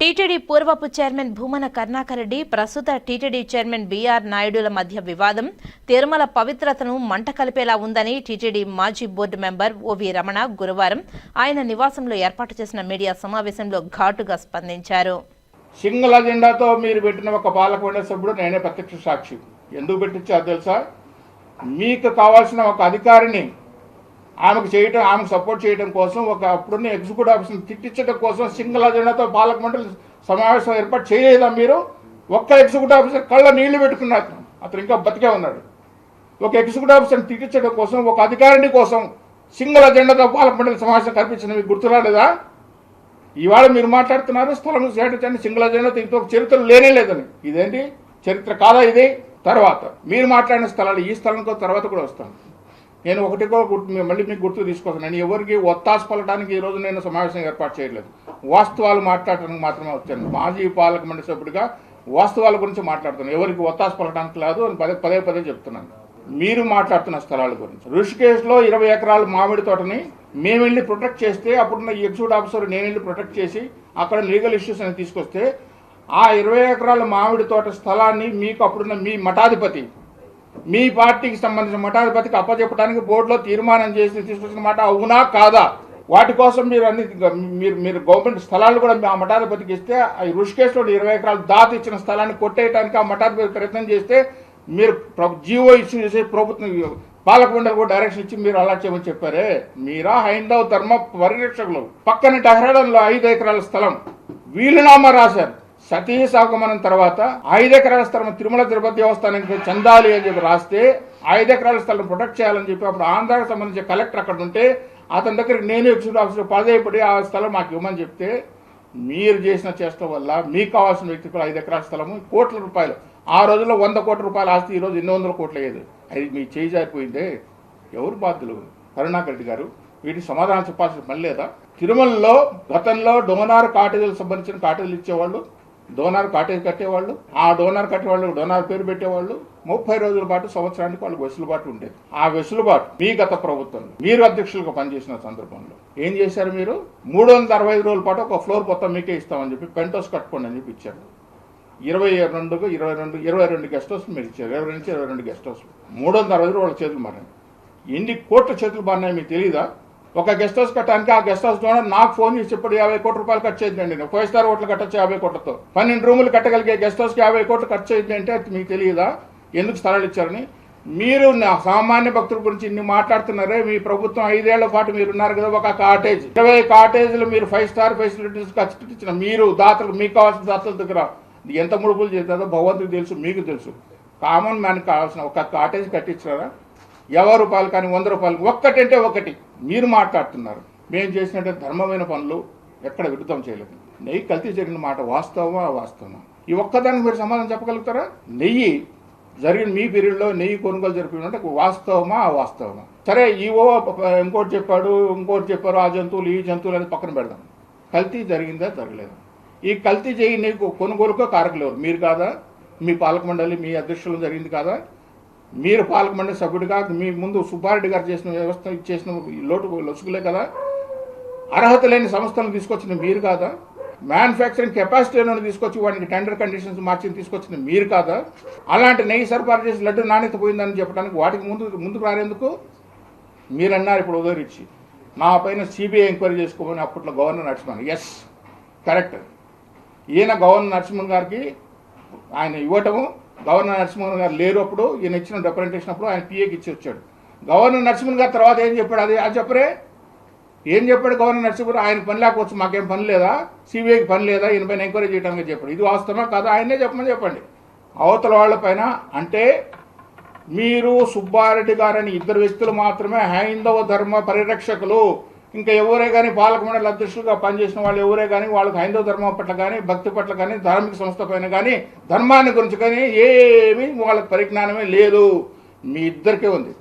TTD పూర్వపు chairman Bhumana Karunakar Reddy ప్రస్తుత TTD chairman BR నాయుడుల మధ్య వివాదం. తిరుమల పవిత్రతను మంట కలిపేలా ఉందని టీటీడీ మాజీ బోర్డు మెంబర్ ఓవి రమణ గురువారం ఆయన నివాసంలో ఏర్పాటు చేసిన మీడియా సమావేశంలో ఘాటుగా స్పందించారు. సింగిల్ అజెండాతో మీరు పెట్టిన ఒక పాలకమండలి సభ్యుడు నేనే ప్రత్యక్ష సాక్షి. ఎందుకు పెట్టించారు తెలుసా? మీకు కావాల్సిన ఒక అధికారిని ఆమెకు చేయటం ఆమెకు సపోర్ట్ చేయడం కోసం ఒక అప్పుడున్న ఎగ్జిక్యూటివ్ ఆఫీసర్ని తిట్టించడం కోసం సింగిల్ అజెండాతో పాలక మండలి సమావేశం ఏర్పాటు చేయలేదా మీరు? ఒక్క ఎగ్జిక్యూటివ్ ఆఫీసర్ కళ్ళ నీళ్ళు పెట్టుకున్నారు అతను ఇంకా బతికే ఉన్నాడు. ఒక ఎగ్జిక్యూటివ్ ఆఫీసర్ని తిట్టించడం కోసం ఒక అధికారిని కోసం సింగిల్ అజెండాతో పాలక మండలి సమావేశం కల్పించిన మీకు గుర్తు రాలేదా? ఇవాళ మీరు మాట్లాడుతున్నారు స్థలం సేటండి సింగిల్ అజెండా ఇంకొక ఒక చరిత్ర లేనే లేదని. ఇదేంటి? చరిత్ర కాదా ఇది? తర్వాత. మీరు మాట్లాడిన స్థలాలు ఈ స్థలంతో తర్వాత కూడా వస్తాను. నేను ఒకటికో గుర్తు మళ్ళీ మీకు గుర్తు తీసుకొస్తాను. నేను ఎవరికి ఒత్తాసు పలటానికి ఈ నేను సమావేశం ఏర్పాటు చేయలేదు. వాస్తవాలు మాట్లాడటానికి మాత్రమే వచ్చాను. మాజీ పాలక మండలి సభ్యుడిగా వాస్తవాల గురించి మాట్లాడుతున్నాను. ఎవరికి ఒత్తాసు పలటానికి లేదు అని పదే పదే పదే చెప్తున్నాను. మీరు మాట్లాడుతున్న స్థలాల గురించి. ఋషికేశ్లో ఇరవై ఎకరాల మామిడి తోటని మేము వెళ్ళి ప్రొటెక్ట్ చేస్తే అప్పుడున్న ఎగ్జిక్యూటివ్ ఆఫీసర్ నేను వెళ్ళి ప్రొటెక్ట్ చేసి అక్కడ లీగల్ ఇష్యూస్ అని తీసుకొస్తే ఆ ఇరవై ఎకరాల మామిడి తోట స్థలాన్ని మీకు అప్పుడున్న మీ మఠాధిపతి మీ పార్టీకి సంబంధించిన మఠాధిపతికి అప్పచెప్పడానికి బోర్డులో తీర్మానం చేసి తీసుకొచ్చిన మాట అవునా కాదా? వాటి కోసం మీరు అన్ని మీరు మీరు గవర్నమెంట్ స్థలాలు కూడా ఆ మఠాధిపతికి ఇస్తే ఆ ఋషికేశ్లో ఇరవై ఎకరాలు దాత ఇచ్చిన స్థలాన్ని కొట్టేయడానికి ఆ మఠాధిపతి ప్రయత్నం చేస్తే మీరు ప్ర- జీవో ఇష్యూ చేసి ప్రభుత్వం పాలకమండలి కూడా డైరెక్షన్ ఇచ్చి మీరు అలా చేయమని చెప్పారే. మీరా హైందవ ధర్మ పరిరక్షకులు. పక్కన టహరాడంలో ఐదు ఎకరాల స్థలం. వీలునామా రాశారు. సతీ సాగమనం తర్వాత ఐదు ఎకరాల స్థలం తిరుమల తిరుపతి దేవస్థానానికి చెందాలి అని చెప్పి రాస్తే ఐదు ఎకరాల స్థలం ప్రొటెక్ట్ చేయాలని చెప్పి అప్పుడు ఆంధ్రాకు సంబంధించిన కలెక్టర్ అక్కడ ఉంటే అతని దగ్గరికి నేను ఎగ్జిక్యూటివ్ ఆఫీసర్ పదేపడి ఆ స్థలం మాకు ఇవ్వమని చెప్తే మీరు చేసిన చేష్ట వల్ల మీకు కావాల్సిన వ్యక్తికి ఐదు ఎకరాల స్థలము కోట్ల రూపాయలు. ఆ రోజుల్లో వంద కోట్ల రూపాయల ఆస్తి ఈరోజు ఎన్ని వందల కోట్లు అయ్యేది. అది మీ చేయి జారిపోయిందే. ఎవరు బాధ్యులు? కరుణాకరెడ్డి గారు. వీటికి సమాధానం చెప్పాల్సిన పని లేదా? తిరుమలలో గతంలో డోనార్ కాటేజీలకు సంబంధించిన కాటేజీలు ఇచ్చేవాళ్ళు డోనార్ కాటేజ్ కట్టేవాళ్ళు. ఆ డోనార్ కట్టేవాళ్ళు డోనార్ పేరు పెట్టేవాళ్ళు. ముప్పై రోజుల పాటు సంవత్సరానికి వాళ్ళకి వెసులుబాటు ఉండేది. ఆ వెసులుబాటు మీ గత ప్రభుత్వంలో మీరు అధ్యక్షులుగా పనిచేసిన సందర్భంలో ఏం చేశారు మీరు? మూడు వందల అరవై ఐదు రోజుల పాటు ఒక ఫ్లోర్ మొత్తం మీకే ఇస్తామని చెప్పి పెంట్ హౌస్ కట్టుకోండి అని చెప్పి ఇచ్చారు. ఇరవై రెండుకు ఇరవై రెండు ఇరవై రెండు గెస్ట్ హౌస్ మీరు ఇచ్చారు. ఇరవై నుంచి ఇరవై రెండు గెస్ట్ హౌస్ మూడు వందల అరవై రోజులు వాళ్ళ చేతులు మారాయి ఎన్ని కోట్ల చేతులు మారినాయి మీకు తెలియదా ఒక గెస్ట్ హౌస్ కట్టడానికి ఆ గెస్ట్ హౌస్ ఓనర్ నాకు ఫోన్ చేసి ఇప్పుడు యాభై కోట్ల రూపాయలు ఖర్చు అయిందండి నేను ఫైవ్ స్టార్ హోటల్ కట్టొచ్చు యాభై కోట్లతో. పన్నెండు రూములు కట్టగలిగే గెస్ట్ హౌస్కి యాభై కోట్లు ఖర్చు అయింది అంటే అది మీకు తెలియదా? ఎందుకు స్థలాలు ఇచ్చారని? మీరు నా సామాన్య భక్తుల గురించి ఇన్ని మాట్లాడుతున్నారే మీ ప్రభుత్వం ఐదేళ్ళ పాటు మీరు ఉన్నారు కదా ఒక కాటేజ్ ఇరవై కాటేజీలు మీరు ఫైవ్ స్టార్ ఫెసిలిటీస్ ఖర్చు ఇచ్చిన మీరు దాతలు మీకు కావాల్సిన దాతల దగ్గర. ఎంత ముడుపులు చేస్తారో భగవంతుడికి తెలుసు మీకు తెలుసు. కామన్ మ్యాన్కి కావాల్సిన ఒక కాటేజ్ కట్టించారా యాభై రూపాయలు కానీ వంద రూపాయలు ఒక్కటంటే ఒకటి. మీరు మాట్లాడుతున్నారు. మేము చేసినట్టు ధర్మమైన పనులు ఎక్కడ విరుద్ధం చేయలేదు. నెయ్యి కల్తీ జరిగిన మాట వాస్తవమా? వాస్తవమా? ఈ ఒక్కదానికి మీరు సమాధానం చెప్పగలుగుతారా? నెయ్యి జరిగిన మీ పీరియడ్లో నెయ్యి కొనుగోలు జరిపినట్టు వాస్తవమా? అవాస్తవమా? సరే ఈవో ఇంకోటి చెప్పాడు ఇంకోటి చెప్పారు ఆ జంతువులు ఈ జంతువులు అనేది పక్కన పెడదాం. కల్తీ జరిగిందా? జరగలేదు? ఈ కల్తీ చేయి నీకు కొనుగోలుకో కారకలేవు మీరు కాదా? మీ పాలక మండలి మీ అధ్యక్షులు జరిగింది కాదా? మీరు పాలకమండలి సభ్యుడిగా మీ ముందు సుబ్బారెడ్డి గారు చేసిన వ్యవస్థ చేసిన లోటు లొసుగులే కదా? అర్హత లేని సంస్థలను తీసుకొచ్చిన మీరు కాదా? మ్యానుఫ్యాక్చరింగ్ కెపాసిటీలను తీసుకొచ్చి వాటికి టెండర్ కండిషన్స్ మార్చి తీసుకొచ్చిన మీరు కాదా? అలాంటి నెయ్యి సరఫరా చేసి లడ్డు నాణ్యత పోయిందని చెప్పడానికి వాటికి ముందు ముందుకు రారేందుకు? మీరు అన్నారు ఇప్పుడు ఉదయరిచ్చి మా పైన సిబిఐ ఎంక్వైరీ చేసుకోమని అప్పట్లో గవర్నర్ నరసింహన్. ఎస్ కరెక్ట్ ఈయన గవర్నర్ నరసింహన్ గారికి ఆయన ఇవ్వటము గవర్నర్ నరసింహన్ గారు లేరు అప్పుడు ఈయన ఇచ్చిన రిప్రజెంటేషన్ అప్పుడు ఆయన పిఏకి ఇచ్చి వచ్చాడు. గవర్నర్ నరసింహన్ గారు తర్వాత ఏం చెప్పాడు? అది అది చెప్పరే? ఏం చెప్పాడు గవర్నర్ నరసింహన్ ఆయన పని లేకపోవచ్చు మాకేం పని లేదా? సిబిఐకి పని లేదా? ఈయన పైన ఎంక్వైరీ చేయడానికి చెప్పాడు. ఇది వాస్తవమా కాదా? ఆయనే చెప్పమని చెప్పండి. అవతల వాళ్ళ పైన అంటే మీరు సుబ్బారెడ్డి గారని ఇద్దరు వ్యక్తులు మాత్రమే హైందవ ధర్మ పరిరక్షకులు. ఇంకా ఎవరే కానీ పాలకమండలి అధ్యక్షులుగా పనిచేసిన వాళ్ళు ఎవరే కానీ వాళ్ళకి హైందవ ధర్మం పట్ల కానీ భక్తి పట్ల కానీ ధార్మిక సంస్థ పైన కానీ ధర్మాన్ని గురించి కానీ ఏమీ వాళ్ళకి పరిజ్ఞానమే లేదు. మీ ఇద్దరికే ఉంది.